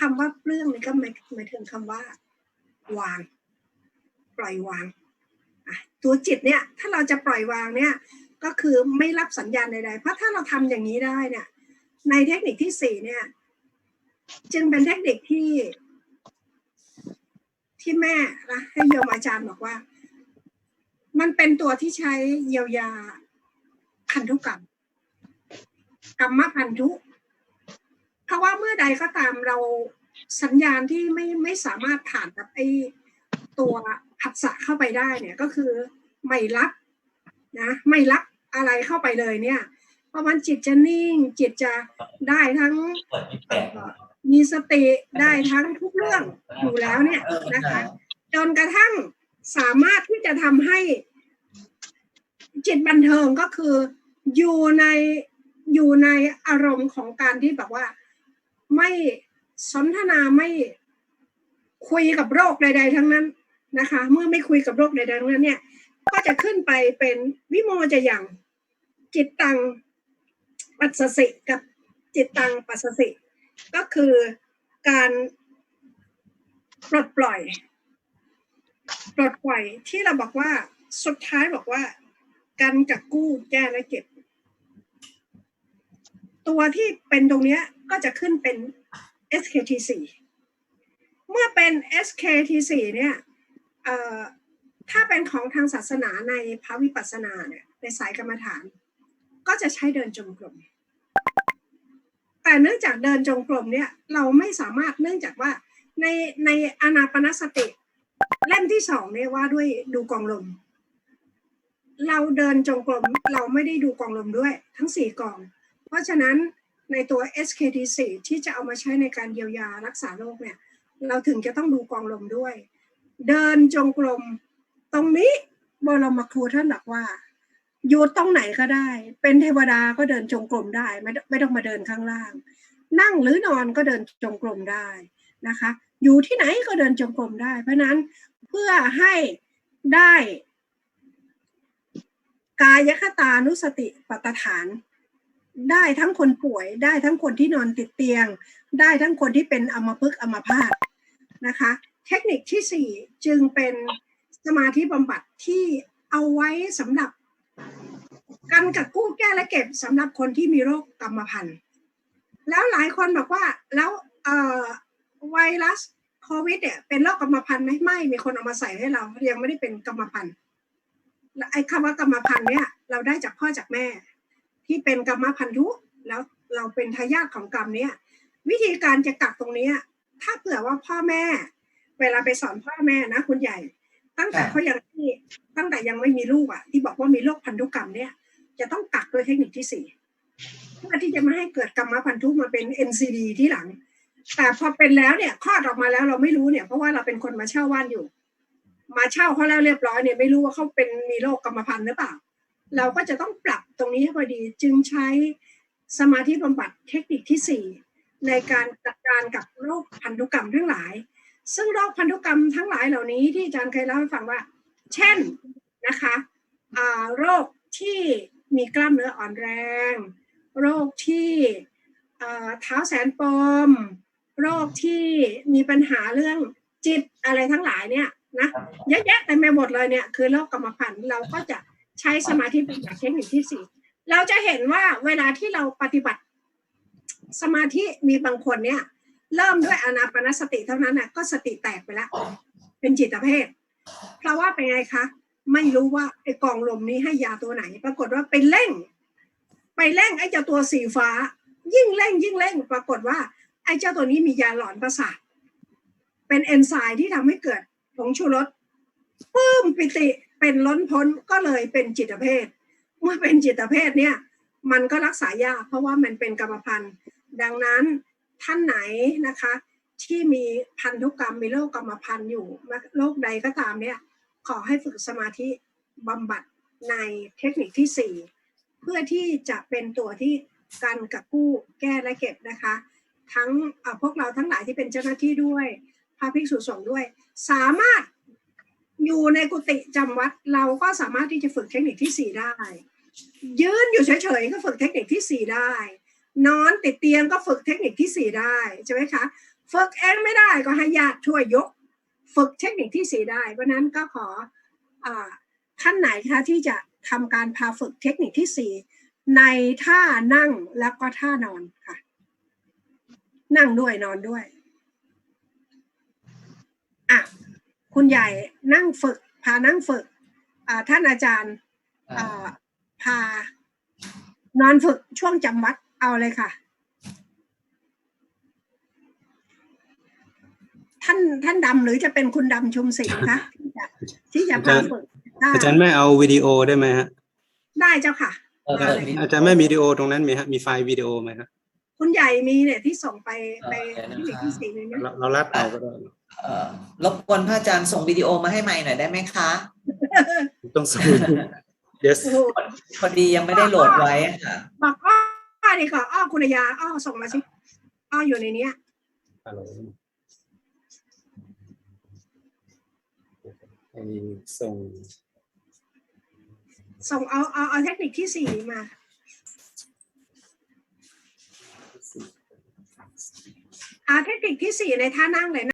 คำว่าเปลื้องนี่ก็หมายหมายถึงคำว่า วาง ปล่อยวางตัวจิตเนี่ยถ้าเราจะปล่อยวางเนี่ยก็คือไม่รับสัญญาณใดๆ เพราะถ้าเราทำอย่างนี้ได้เนี่ย ในเทคนิคที่สี่เนี่ย จึงเป็นเทคนิคที่ ที่แม่นะให้โยมอาจารย์บอกว่า มันเป็นตัวที่ใช้เยียวยาพันธุกรรมกรรมพันธุ เพราะว่าเมื่อใดก็ตามเราสัญญาณที่ไม่ไม่สามารถผ่านกับไอตัวผัสสะเข้าไปได้เนี่ยก็คือไม่รับนะไม่รับอะไรเข้าไปเลยเนี่ย เพราะมันจิตจะนิ่งจิตจะได้ทั้งมีสติได้ทั้งทุกเรื่องอยู่แล้วเนี่ยนะคะ จนกระทั่งสามารถที่จะทำให้จิตบันเทิงก็คืออยู่ในอยู่ในอารมณ์ของการที่แบบว่า ไม่สนทนาไม่คุยกับโรคใด ๆ ทั้งนั้นนะคะ เมื่อไม่คุยกับโรคใดๆทั้งนั้นเนี่ย ก็จะขึ้นไปเป็นวิโมจะอย่างจิตตังปัสสิกับจิตตังปัสสิ ก็คือการปลดปล่อยปลดปล่อยที่เราบอกว่าสุดท้ายบอกว่า การกับกู้แก้และเก็บ ตัวที่เป็นตรงนี้ก็จะขึ้นเป็น SKT4 เมื่อเป็น SKT4 เนี่ยถ้าเป็นของทางศาสนาในพระวิปัสสนาเนี่ยในสายกรรมฐาน ก็จะใช้เดินจงกรมแต่เนื่องจากเดินจงกรมเนี่ยเราไม่สามารถเนื่องจากว่าในในอนาปนสติเล่มที่สองเนี่ยว่าด้วยดูกองลม เราเดินจงกรมเราไม่ได้ดูกองลมด้วย ทั้งสี่กอง เพราะฉะนั้นในตัว SKT4 ที่จะเอามาใช้ในการเยียวยารักษาโรคเนี่ย เราถึงจะต้องดูกองลมด้วย เดินจงกรมตรงนี้บรมครูท่านบอกว่าอยู่ตรงไหนก็ได้ เป็นเทวดาก็เดินจงกรมได้ไม่ไม่ต้องมาเดินข้างล่าง นั่งหรือนอนก็เดินจงกรมได้นะคะ อยู่ที่ไหนก็เดินจงกรมได้ เพราะนั้นเพื่อให้ได้ กายคตานุสติปัฏฐาน ได้ทั้งคนป่วย ได้ทั้งคนที่นอนติดเตียง ได้ทั้งคนที่เป็นอัมพฤกษ์อัมพาตนะคะ เทคนิคที่สี่จึงเป็นสมาธิบำบัดที่เอาไว้สำหรับการกับกู้แก้และเก็บสำหรับคนที่มีโรคกรรมพันธุ์ แล้วหลายคนบอกว่าแล้วไวรัสโควิดเนี่ยเป็นโรคกรรมพันธุ์ไหมไม่มีคนเอามาใส่ให้เรายังไม่ได้เป็นกรรมพันธุ์ไอ้คำว่ากรรมพันธุ์เนี่ยเราได้จากพ่อจากแม่ ที่เป็นกรรมพันธุแล้วเราเป็นทายาทของกรรมเนี่ยวิธีการจะกักตรงเนี้ยถ้าเผื่อว่าพ่อแม่ เวลาไปสอนพ่อแม่นะ คุณใหญ่ ตั้งแต่เขายังที่ตั้งแต่ยังไม่มีลูกอะ ที่บอกว่ามีโรคพันธุกรรมเนี่ย จะต้องกักโดยเทคนิคที่สี่เพื่อที่จะไม่ให้เกิดกรรมพันธุมาเป็น NCD ที่หลัง แต่พอเป็นแล้วเนี่ยคลอดออกมาแล้วเราไม่รู้เนี่ย เพราะว่าเราเป็นคนมาเช่าบ้านอยู่ มาเช่าเขาแล้วเรียบร้อยเนี่ยไม่รู้ว่าเขาเป็นมีโรคกรรมพันธุ์หรือเปล่า เราก็จะต้องปรับ ตรงนี้ให้พอดีจึงใช้สมาธิบำบัดเทคนิคที่สี่ในการจัดการกับโรคพันธุกรรมทั้งหลาย ซึ่งโรคพันธุกรรมทั้งหลายเหล่านี้ที่อาจารย์เคยเล่าให้ฟังว่า เช่นนะคะโรคที่มีกล้ามเนื้ออ่อนแรง โรคที่เท้าแสนปม โรคที่มีปัญหาเรื่องจิตอะไรทั้งหลายเนี่ยนะเยอะแยะแต่ไม่หมดเลยเนี่ยคือโรคกรรมพันธุ์เราก็จะ ใช้สมาธิเป็นแบบเทคนิคที่สี่เราจะเห็นว่าเวลาที่เราปฏิบัติสมาธิมีบางคนเนี่ย เริ่มด้วยอนาปนสติเท่านั้นน่ะก็สติแตกไปแล้ว เป็นจิตเภทเพราะว่าเป็นไงคะ ไม่รู้ว่าไอ้กองลมนี้ให้ยาตัวไหน ปรากฏว่าไปเร่ง ไปเร่งไอ้เจ้าตัวสีฟ้า ยิ่งเร่ง ยิ่งเร่ง ปรากฏว่า ไอ้เจ้าตัวนี้มียาหลอนประสาทเป็นเอนไซม์ที่ทำให้เกิดผงชูรสปื้มปิติ เป็นล้นพ้นก็เลยเป็นจิตเภทเมื่อเป็นจิตเภทเนี่ยมันก็รักษายากเพราะว่ามันเป็นกรรมพันธุ์ดังนั้นท่านไหนนะคะ ที่มีพันธุกรรมมีโรคกรรมพันธุ์อยู่โรคใดก็ตามเนี่ยขอให้ฝึกสมาธิบำบัดในเทคนิคที่ 4 เพื่อที่จะเป็นตัวที่กันกับกู้แก้และเก็บนะคะ ทั้งพวกเราทั้งหลายที่เป็นเจ้าหน้าที่ด้วยพระภิกษุสงฆ์ด้วย สามารถ อยู่ในกุฏิจำวัดเราก็สามารถที่จะฝึกเทคนิคที่4ได้ ยืนอยู่เฉยๆก็ฝึกเทคนิคที่4ได้ นอนติดเตียงก็ฝึกเทคนิคที่4ได้ใช่ไหมคะฝึกเองไม่ได้ก็ให้ญาติช่วยยก ฝึกเทคนิคที่สี่ได้ เพราะนั้นก็ขออท่านไหนคะที่จะทำการพาฝึกเทคนิคที่สี่ในท่านั่งแล้วก็ท่านอนค่ะ นั่งด้วยนอนด้วยอะ คุณใหญ่นั่งฝึก พานั่งฝึกอ่าท่านอาจารย์อ่าพานอนฝึกช่วงจำวัดเอาเลยค่ะ ท่านท่านดำหรือจะเป็นคุณดำชุมศรีคะที่จะที่จะพาฝึกได้อาจารย์ไม่เอาวิดีโอได้ไหมฮะ ได้เจ้าค่ะเออเปิดวิดีโอาจารย์ไม่มีวิดีโอตรงนั้นมีฮะมีไฟล์วิดีโอไหมฮะ คุณใหญ่มีเนี่ยที่ส่งไปไปเออที่หนึ่งที่สี่เลยเนี่ยเราเรารัดเอาก็ได้เอ่อรบกวนพระอาจารย์ส่งวิดีโอมาให้ใหม่หน่อยได้ไหมคะต้องส่งเดี๋ยวโอ้โหพอดียังไม่ได้โหลดไว้อะค่ะบอกอ้อดีกว่าอ้อคุณยาอ้อส่งมาสิอ้ออยู่ในเนี้ยฮัลโหลไอ้ส่งส่งเอาเอาเอาเทคนิคที่สี่มา เอาเทคนิคที่สี่เลยท่านั่งเลยนะ